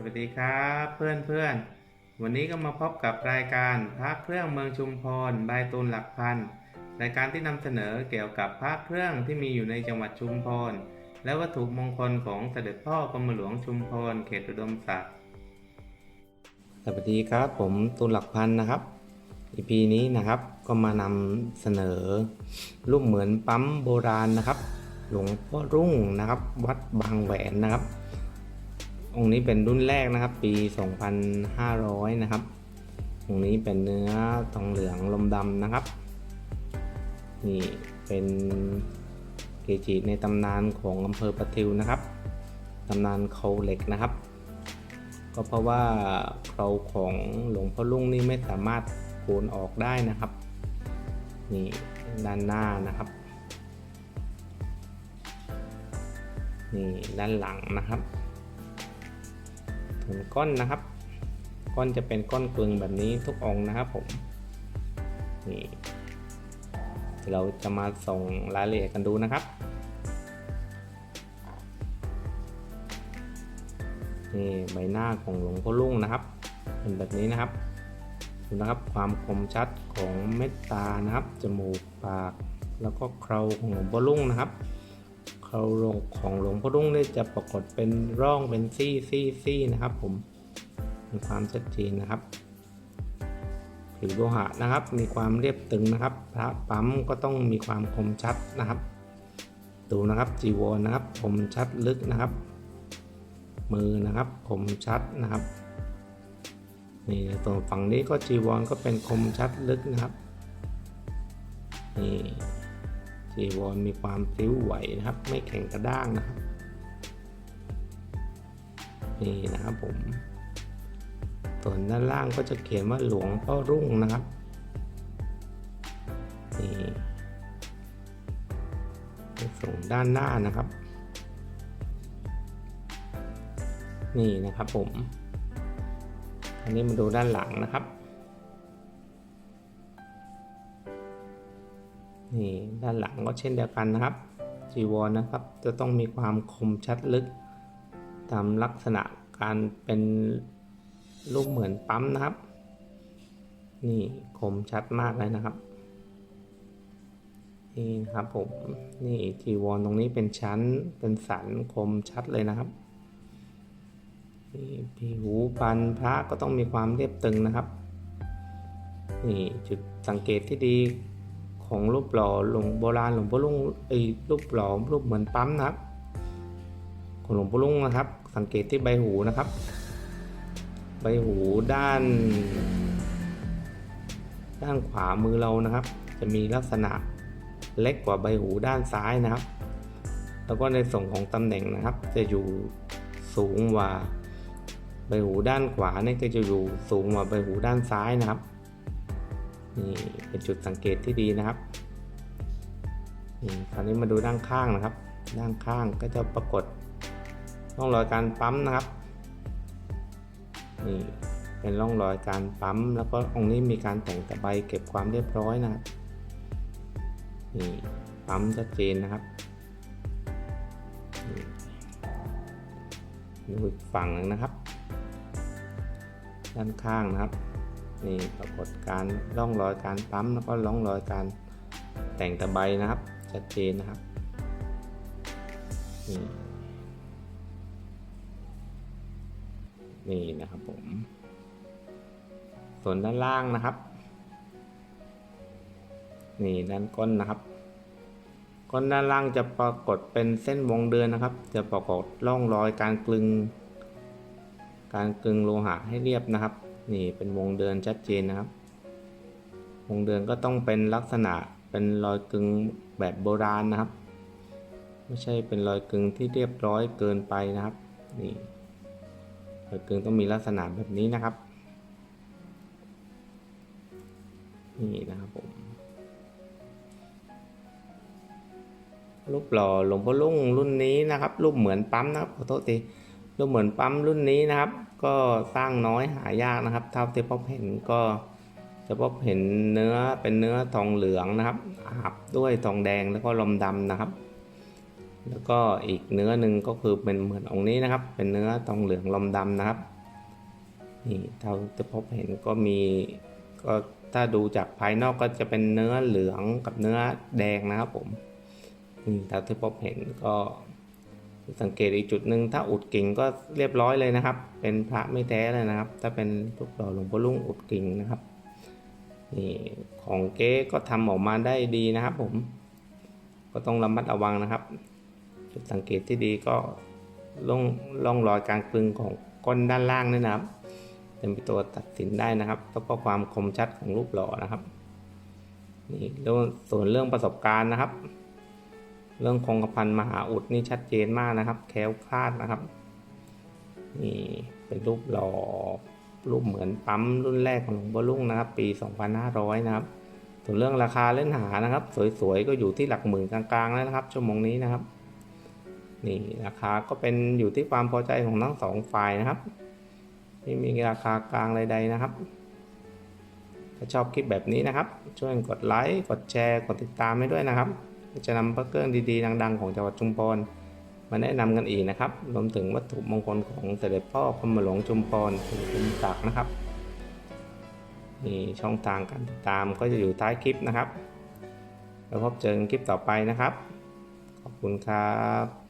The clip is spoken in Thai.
สวัสดีครับเพื่อนเพื่อนวันนี้ก็มาพบกับรายการพระเครื่องเมืองชุมพรบายตูนหลักพันรายการที่นำเสนอเกี่ยวกับพระเครื่องที่มีอยู่ในจังหวัดชุมพรและวัตถุมงคลของเสด็จพ่อกรมหลวงชุมพรเขตอุดมศักดิ์สวัสดีครับผมตูนหลักพันนะครับ EP นี้นะครับก็มานำเสนอรูปเหมือนปั๊มโบราณนะครับ หลวงพ่อรุ่งนะครับ วัดบางแหวนนะครับ องค์นี้เป็นรุ่นแรกนะครับ ปี 2500 นะครับ องค์นี้เป็นเนื้อทองเหลืองลมดำนะครับ นี่เป็นเกจิในตำนานของอำเภอประทิวนะครับ ตำนานเขาเหล็กนะครับ ก็เพราะว่าเขาของหลวงพ่อลุงนี่ไม่สามารถโกนออกได้นะครับ นี่ด้านหน้านะครับนี่ด้านหลังนะครับ ส่วนก้อนนะครับ ก้อนจะเป็นก้อนกลึงแบบนี้ทุกองนะครับผมนี่เดี๋ยวเราจะมาส่งรายละเอียดกันดูนะครับนี่ใบหน้าของหลวงพ่อลุ่งนะครับ เป็นแบบนี้นะครับดูนะครับความคมชัดของเม็ดตานะครับ จมูกปาก แล้วก็เคราของหลวงพ่อลุ่งนะครับ เขาลงของหลวงพ่อรุ่งเนี่ยจะปรากฏเป็นร่องเป็นซี่ซี่ซี่นะครับ ผมมีความชัดเจนนะครับ ผิวโลหะนะครับ มีความเรียบตึงนะครับ พระปั๊มก็ต้องมีความคมชัดนะครับ ดูนะครับจีวรนะครับคมชัดลึกนะครับ มือนะครับคมชัดนะครับนี่ตัวฝั่งนี้ก็จีวรก็เป็นคมชัดลึกนะครับนี่ จีวรมีความพลิ้วไหวนะครับ ไม่แข็งกระด้างนะครับ นี่นะครับผมส่วนด้านล่างก็จะเขียนว่าหลวงพ่อรุ่งนะครับนี่ส่งด้านหน้านะครับ นี่นะครับผม อันนี้มาดูด้านหลังนะครับ นี่ด้านหลังก็เช่นเดียวกันนะครับ จีวรนะครับ จะต้องมีความคมชัดลึก ตามลักษณะการเป็นรูปเหมือนปั๊มนะครับ นี่คมชัดมากเลยนะครับ นี่นะครับผมนี่จีวรตรงนี้เป็นชั้นเป็นสันคมชัดเลยนะครับนี่ผิวปันพระก็ต้องมีความเรียบตึงนะครับ นี่จุดสังเกตที่ดี ของรูปหล่อหลวงโบราณหลวงพ่อลุงไอ้รูปหล่อรูปเหมือนปั๊มนะครับ ของหลวงพ่อลุงนะครับ สังเกตที่ใบหูนะครับ ใบหูด้าน ด้านขวามือเรานะครับ จะมีลักษณะเล็กกว่าใบหูด้านซ้ายนะครับ แล้วก็ในส่วนของตำแหน่งนะครับ จะอยู่สูงกว่าใบหูด้านขวาเนี่ยก็จะอยู่สูงกว่าใบหูด้านซ้ายนะครับ นี่เป็นจุดสังเกตที่ดีนะครับนี่คราวนี้มาดูด้านข้างนะครับ ด้านข้างก็จะปรากฏร่องรอยการปั๊มนะครับนี่เป็นร่องรอยการปั๊ม แล้วก็องค์นี้มีการแต่งตะไบเก็บความเรียบร้อยนะครับนี่ปั๊มชัดเจนนะครับนี่ดูอีกฝั่งหนึ่งนะครับ ด้านข้างนะครับ นี่ปรากฏการร่องรอยการปั๊มแล้วก็ร่องรอยการแต่งตะไบนะครับ ชัดเจนนะครับนี่นี่นะครับผม ส่วนด้านล่างนะครับ นี่ด้านก้นนะครับก้นด้านล่างจะปรากฏเป็นเส้นวงเดือนนะครับ จะปรากฏร่องรอยการกลึง การกลึงโลหะให้เรียบนะครับ นี่เป็นวงเดือนชัดเจนนะครับ วงเดือนก็ต้องเป็นลักษณะเป็นรอยกึงแบบโบราณนะครับ ไม่ใช่เป็นรอยกึงที่เรียบร้อยเกินไปนะครับ นี่รอยกึงต้องมีลักษณะแบบนี้นะครับ นี่นะครับผมรูปหล่อหลวงพ่อลุงรุ่นนี้นะครับ รูปเหมือนปั๊มนะครับขอโทษที รูเหมือนปั๊มรุ่นนี้นะครับ ก็สร้างน้อยหายากนะครับ เท่าที่พบเห็นก็จะพบเห็นเนื้อเป็นเนื้อทองเหลืองนะครับอาบด้วยทองแดงแล้วก็ลมดำนะครับ แล้วก็อีกเนื้อหนึ่งก็คือเป็นเหมือนองค์นี้นะครับ เป็นเนื้อทองเหลืองลมดำนะครับนี่เท่าที่พบเห็นก็มีก็ถ้าดูจากภายนอกก็จะเป็นเนื้อเหลืองกับเนื้อแดงนะครับผมนี่เท่าที่พบเห็นก็ สังเกตอีกจุดหนึ่งถ้าอุดกิ่งก็เรียบร้อยเลยนะครับ เป็นพระไม่แท้เลยนะครับ ถ้าเป็นรูปหล่อหลวงพ่อลุงอุดกิ่งนะครับนี่ของเก๊ก็ทำออกมาได้ดีนะครับ ผม ก็ต้องระมัดระวังนะครับ จุดสังเกตที่ดีก็ล่องล่องรอยการกลึงของก้นด้านล่างนี่นะครับเป็นตัวตัดสินได้นะครับแล้วก็ความคมชัดของรูปหล่อนะครับนี่เรื่องส่วนเรื่องประสบการณ์นะครับ เรื่องคงกระพันมหาอุดนี่ชัดเจนมากนะครับ แคล้วคลาดนะครับ นี่เป็นรูปหล่อรูปเหมือนปั๊มรุ่นแรกของหลวงพ่อลุงนะครับ ปี 2500 นะครับส่วนเรื่องราคาเล่นหานะครับ สวยๆ ก็อยู่ที่หลักหมื่นกลางๆแล้วนะครับ ชั่วโมงนี้นะครับ นี่ราคาก็เป็นอยู่ที่ความพอใจของทั้งสองฝ่ายนะครับไม่มีราคากลางใดๆนะครับ ถ้าชอบคลิปแบบนี้นะครับ ช่วยกดไลค์กดแชร์กดติดตามให้ด้วยนะครับ จะนำพระเครื่องดีๆ ดัง ๆ ของจังหวัดชุมพรมาแนะนำกันอีกนะครับ รวมถึงวัตถุมงคลของเสด็จพ่อพมหลวงชุมพรถึงคุณศักดิ์นะครับนี่ช่องทางการติดตามก็จะอยู่ท้ายคลิปนะครับ แล้วพบเจอกันคลิปต่อไปนะครับ ขอบคุณครับ